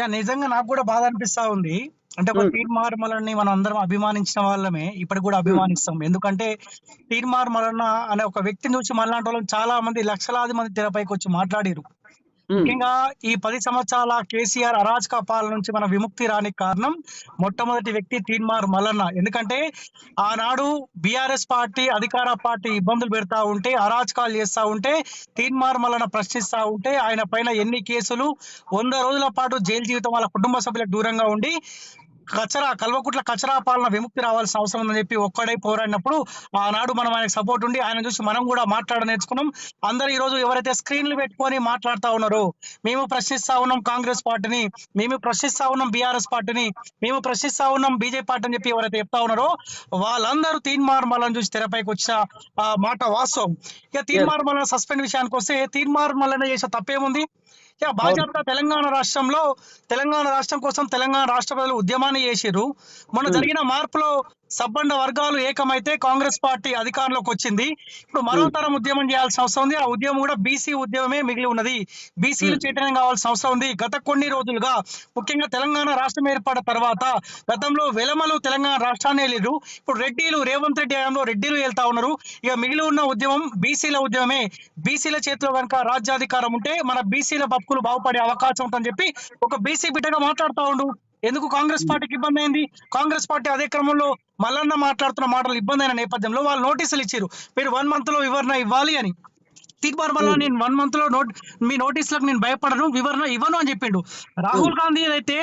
Yeah నిజంగా నాకు కూడా బాధ అనిపిస్తా ఉంది అంటే ఒక. తీర్మార్ మలన్ని మనం అందరం అభిమానించిన వాళ్ళమే ఇప్పటికి కూడా. అభిమానిస్తాం ఎందుకంటే తీర్మార్ మలన్న అనే ఒక వ్యక్తిని చూసి మనలాంటి వాళ్ళని చాలా మంది లక్షలాది మంది తెరపైకి వచ్చి మాట్లాడిరు. ముఖ్యంగా ఈ పది సంవత్సరాల కేసీఆర్ అరాచక పాలన నుంచి మన విముక్తి రానికి కారణం మొట్టమొదటి వ్యక్తి తీన్మార్ మల్లన్న. ఎందుకంటే ఆనాడు బీఆర్ఎస్ పార్టీ అధికార పార్టీ ఇబ్బందులు పెడతా ఉంటే అరాచకాలు చేస్తా ఉంటే తీన్మార్ మల్లన్న ప్రశ్నిస్తా ఉంటే ఆయన పైన ఎన్ని కేసులు వంద రోజుల పాటు జైలు జీవితం వాళ్ళ కుటుంబ సభ్యులకు దూరంగా ఉండి కచరా కల్వకుట్ల కచరా పాలన విముక్తి రావాల్సిన అవసరం ఉందని చెప్పి ఒక్కడై పోరాడినప్పుడు ఆనాడు మనం ఆయనకు సపోర్ట్ ఉండి ఆయన చూసి మనం కూడా మాట్లాడ నేర్చుకున్నాం. అందరు ఈ రోజు ఎవరైతే స్క్రీన్లు పెట్టుకొని మాట్లాడుతా ఉన్నారో మేము ప్రశ్నిస్తా ఉన్నాం కాంగ్రెస్ పార్టీని మేము ప్రశ్నిస్తా ఉన్నాం బీఆర్ఎస్ పార్టీని మేము ప్రశ్నిస్తా ఉన్నాం బీజేపీ పార్టీ అని చెప్పి ఎవరైతే చెప్తా ఉన్నారో వాళ్ళందరూ తీన్మార్ మల్లని చూసి తెరపైకి వచ్చిన ఆ మాట వాస్తవం. ఇక తీన్మార్ మల్లన సస్పెండ్ విషయానికి వస్తే తీన్మార్ మల్లన చేసే తప్పేముంది? భాజపా తెలంగాణ రాష్ట్రంలో తెలంగాణ రాష్ట్రం కోసం తెలంగాణ రాష్ట్ర ప్రజలు ఉద్యమాన్ని చేసిర్రు మొన్న. జరిగిన మార్పులో సబ్బండ వర్గాలు ఏకమైతే కాంగ్రెస్ పార్టీ అధికారంలోకి వచ్చింది. ఇప్పుడు మరో. తరం ఉద్యమం చేయాల్సిన అవసరం ఉంది. ఆ ఉద్యమం కూడా బీసీ ఉద్యమమే మిగిలి ఉన్నది. బీసీలు. చైతన్యం కావాల్సిన అవసరం ఉంది. గత కొన్ని రోజులుగా ముఖ్యంగా తెలంగాణ రాష్ట్రం ఏర్పడిన తర్వాత గతంలో వెలమలు తెలంగాణ రాష్ట్రాన్ని వెళ్ళిరు ఇప్పుడు రెడ్డిలు రేవంత్ రెడ్డి హయాంలో రెడ్డిలు వెళ్తా ఉన్నారు. ఇక మిగిలి ఉన్న ఉద్యమం బీసీల ఉద్యమమే. బీసీల చేతిలో కనుక రాజ్యాధికారం ఉంటే మన బీసీల బతుకులు బాగుపడే అవకాశం ఉంటుందని చెప్పి ఒక బీసీ బిడ్డగా మాట్లాడుతా ఉండు. ఎందుకు కాంగ్రెస్ పార్టీకి ఇబ్బంది అయింది? కాంగ్రెస్ పార్టీ అదే క్రమంలో మల్లన్న మాట్లాడుతున్న మాటలు ఇబ్బంది అయిన నేపథ్యంలో వాళ్ళు నోటీసులు ఇచ్చారు మీరు వన్ మంత్లో వివరణ ఇవ్వాలి అని. వల్ల ఉమ్. నేను వన్ మంత్లో నోట్ మీ నోటీసులకు నేను భయపడను వివరణ ఇవ్వను అని చెప్పిండు. రాహుల్ గాంధీ అయితే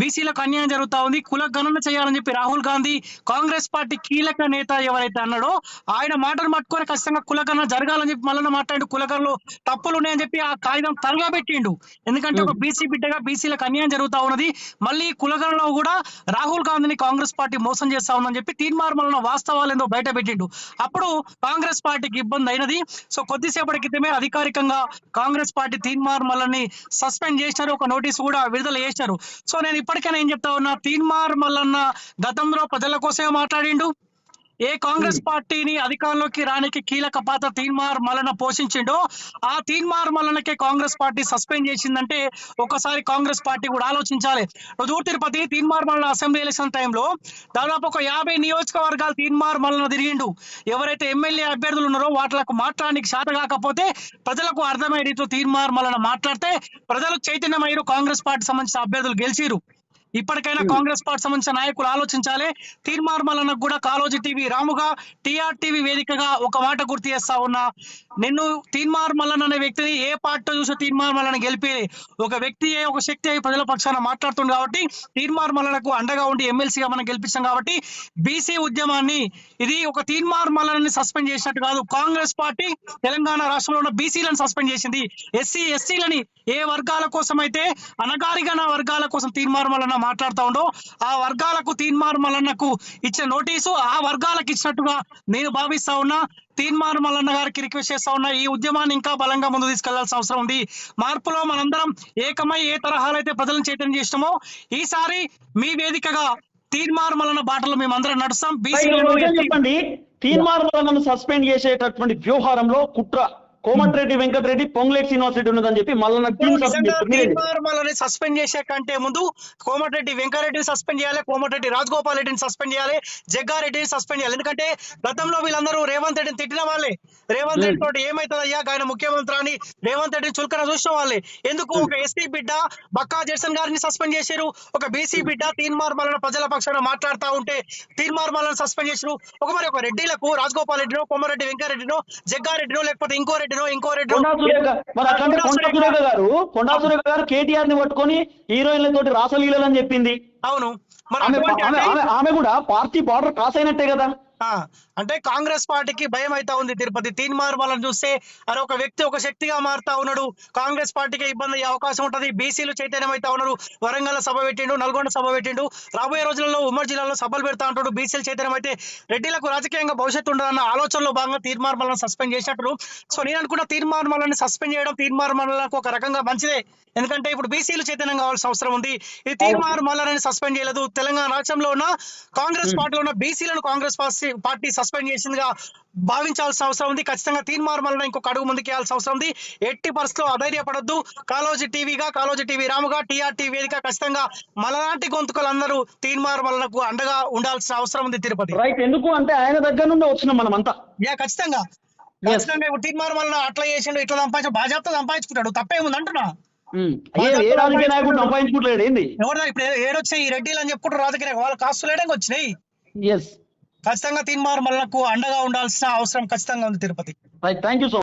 బీసీలకు అన్యాయం జరుగుతా ఉంది కుల గణన చేయాలని చెప్పి రాహుల్ గాంధీ కాంగ్రెస్ పార్టీ కీలక నేత ఎవరైతే అన్నాడో ఆయన మాటను పట్టుకొని ఖచ్చితంగా కుల గణన జరగాలని చెప్పి మళ్ళీ మాట్లాడు కులగణలో తప్పులు ఉన్నాయని చెప్పి ఆ కాగితం తరగా పెట్టిండు. ఎందుకంటే ఒక. బీసీ బిడ్డగా బీసీలకు అన్యాయం జరుగుతా ఉన్నది. మళ్ళీ కులగణలో కూడా రాహుల్ గాంధీని కాంగ్రెస్ పార్టీ మోసం చేస్తా ఉందని చెప్పి తీర్మార్ మల్లన వాస్తవాలు ఏందో బయట పెట్టిండు. అప్పుడు కాంగ్రెస్ పార్టీకి ఇబ్బంది అయినది. సో కొద్దిసేపటి క్రితమే అధికారికంగా కాంగ్రెస్ పార్టీ తీన్మార్ మల్లని సస్పెండ్ చేసినారు. ఒక నోటీస్ కూడా విడుదల చేశారు సో నేను ఇప్పటికైనా ఏం చెప్తా ఉన్నా తీన్మార్ మల్లన్న గతంలో ప్రజల కోసమే మాట్లాడిండు. ఏ కాంగ్రెస్ పార్టీని అధికారంలోకి రానికి కీలక పాత్ర తీన్మార్ మల్లన పోషించిండో ఆ తీన్మార్ మల్లనకే కాంగ్రెస్ పార్టీ సస్పెండ్ చేసిందంటే ఒకసారి కాంగ్రెస్ పార్టీ కూడా ఆలోచించాలి. రుజువు తిరుపతి తీన్మార్ మల్లన అసెంబ్లీ ఎలక్షన్ టైంలో దాదాపు ఒక యాభై నియోజకవర్గాలు తీన్మార్ మల్లన తిరిగిండు. ఎవరైతే ఎమ్మెల్యే అభ్యర్థులు ఉన్నారో వాటిలకు మాట్లాడడానికి శాత కాకపోతే ప్రజలకు అర్థమయ్యే రీతిలో తీన్మార్ మల్లన మాట్లాడితే ప్రజలు చైతన్యమయ్యారు కాంగ్రెస్ పార్టీ సంబంధించిన అభ్యర్థులు గెలిచిరు ఇప్పటికైనా ఉమ్. కాంగ్రెస్ పార్టీ సంబంధించిన నాయకులు ఆలోచించాలి. తీర్మార్ మల్లనకు కూడా కాలోజీ టీవీ రాముగా టీఆర్ టీవీ వేదికగా ఒక మాట గుర్తు చేస్తా ఉన్నా. నిన్ను తీన్మార్ మల్లన్ అనే వ్యక్తిని ఏ పార్టీ చూసి తీన్మార్ మల్లన గెలిపి ఒక వ్యక్తి ఒక శక్తి అయి ప్రజల పక్షాన మాట్లాడుతుంది కాబట్టి తీన్మార్ మల్లనకు అండగా ఉండి ఎమ్మెల్సీగా మనం గెలిపించాం కాబట్టి బీసీ ఉద్యమాన్ని ఇది ఒక తీన్మార్ మల్లనని సస్పెండ్ చేసినట్టు కాదు. కాంగ్రెస్ పార్టీ తెలంగాణ రాష్ట్రంలో ఉన్న బీసీలను సస్పెండ్ చేసింది. ఎస్సీ ఎస్సీలని ఏ వర్గాల కోసం అయితే అనగారిగా వర్గాల కోసం తీన్మార్ మల్లన్న మాట్లాడుతూ ఉండో ఆ వర్గాలకు తీన్మార్ మల్లన్నకు ఇచ్చిన నోటీసు ఆ వర్గాలకు ఇచ్చినట్టుగా నేను భావిస్తా ఉన్నా. తీన్మార్ మల్లన్న గారికి రిక్వెస్ట్ చేస్తా ఉన్నా. ఈ ఉద్యమాన్ని ఇంకా బలంగా ముందు తీసుకెళ్ళాల్సిన అవసరం ఉంది. మార్పులో మనందరం ఏకమై ఏ తరహాలో అయితే ప్రజలను చైతన్యం చేసినామో ఈసారి మీ వేదికగా తీన్మార్ మల్లన్న బాటలో మేమందరం నడుస్తాం. ఎస్సీ చెప్పండి. తీర్మార్మలను సస్పెండ్ చేసేటటువంటి వ్యవహారంలో కుట్ర కోమటిరెడ్డి వెంకటరెడ్డి పొంగులేటి యూనివర్సిటీ ఉన్నదని చెప్పి మళ్ళీ సస్పెండ్ చేసే కంటే ముందు కోమటిరెడ్డి వెంకారెడ్డిని సస్పెండ్ చేయాలి కోమటిరెడ్డి రాజగోపాల్ రెడ్డిని సస్పెండ్ చేయాలి జగ్గారెడ్డిని సస్పెండ్ చేయాలి. ఎందుకంటే గతంలో వీళ్ళందరూ రేవంత్ రెడ్డిని తిట్టిన వాళ్ళే. రేవంత్ రెడ్డి తోటి ఏమైతుంది అయ్యా ఆయన ముఖ్యమంత్రి అని రేవంత్ రెడ్డిని చులకన చూసిన వాళ్ళే. ఎందుకు ఒక ఎస్సీ బిడ్డ బక్కా జెర్సన్ గారిని సస్పెండ్ చేశారు? ఒక బీసీ బిడ్డ తీన్మార్ మల్లన ప్రజల పక్షాన మాట్లాడుతూ ఉంటే తీన్మార్ మల్లన సస్పెండ్ చేశారు? ఒక మరి ఒక రెడ్డిలకు రాజగోపాల్ రెడ్డినో కొమ్మరెడ్డి వెంకారెడ్డినో జగ్గారెడ్డినో లేకపోతే ఇంకో రెడ్డినో ఇంకో రెడ్డినో? కొండా సురేఖ మరి అట్లాంటి కొండా కొండా సురేఖ- సురేఖ గారు కొండా సురేఖ గారు కేటీఆర్ని పట్టుకొని హీరోయిన్ల తోటి రాసలీలలు అని చెప్పింది. అవును. ఆమె కూడా పార్టీ బార్డర్ క్రాస్ అయినట్టే కదా. అంటే కాంగ్రెస్ పార్టీకి భయం అవుతా ఉంది తిరుపతి. తీన్మార్ వాళ్ళని చూస్తే అరే ఒక వ్యక్తి ఒక శక్తిగా మారుతా ఉన్నాడు. కాంగ్రెస్ పార్టీకి ఇబ్బంది అయ్యే అవకాశం ఉంటది. బీసీలు చైతన్యం అవుతా ఉన్నారు. వరంగల్ సభ పెట్టిండు నల్గొండ సభ పెట్టిండు. రాబోయే రోజులలో ఉమ్మడి జిల్లాలో సభలు పెడతా ఉంటాడు బీసీలు చైతన్యం అయితే రెడ్డిలకు రాజకీయంగా భవిష్యత్తు ఉండదన్న ఆలోచనలో భాగంగా తీర్మార్ మల్లని సస్పెండ్ చేసినట్టు సో నేను అనుకున్న తీర్మార్ మల్లని సస్పెండ్ చేయడం తీర్మార్ మల్లలకు ఒక రకంగా మంచిదే. ఎందుకంటే ఇప్పుడు బీసీలు చైతన్యం కావాల్సిన అవసరం ఉంది. ఇది తీర్మార్ మల్లారని సస్పెండ్ చేయలేదు. తెలంగాణ రాష్ట్రంలో ఉన్న కాంగ్రెస్ పార్టీలో ఉన్న బీసీలను కాంగ్రెస్ పార్టీ- సస్పెండ్ చేసిందిగా భావించాల్సిన అవసరం ఉంది. ఖచ్చితంగా తీర్మార్ మల్లన ఇంకొక అడుగు ముందుకేయాల్సిన అవసరం ఉంది. ఎట్టి పరిస్థితుల్లో అధైర్యపడొద్దు. కాలోజీ టీవీగా కాలోజీ టీవీ రాముగా టీఆర్టీ వేదిక ఖచ్చితంగా మలనాటి గొంతుకలందరూ తీర్మార్ మల్లనకు అండగా ఉండాల్సిన అవసరం ఉంది తిరుపతి. రైట్ ఎందుకు? అంటే ఆయన దగ్గర నుండి వచ్చినాం మనం అంతా యా ఖచ్చితంగా. ఖచ్చితంగా ఇప్పుడు తీర్మార్ మల్లన అట్లా చేసిండు ఇట్లా సంపాదించు బాధ్యత సంపాదించుకుంటాడు. తప్పేముంది అంటున్నా. ఏ రాజకీయ నాయకుడు సంపాదించుకుంటలేడు ఏంది? ఎవరు ఇప్పుడు ఏ- ఏడొచ్చాయి? ఈ రెడ్డిలు అని చెప్పుకుంటారు రాజకీయ వాళ్ళ కాస్తులు వేయడానికి వచ్చినాయి. ఎస్ ఖచ్చితంగా తీన్మార్ మల్లనకు అండగా ఉండాల్సిన అవసరం ఖచ్చితంగా ఉంది తిరుపతి. Thank you so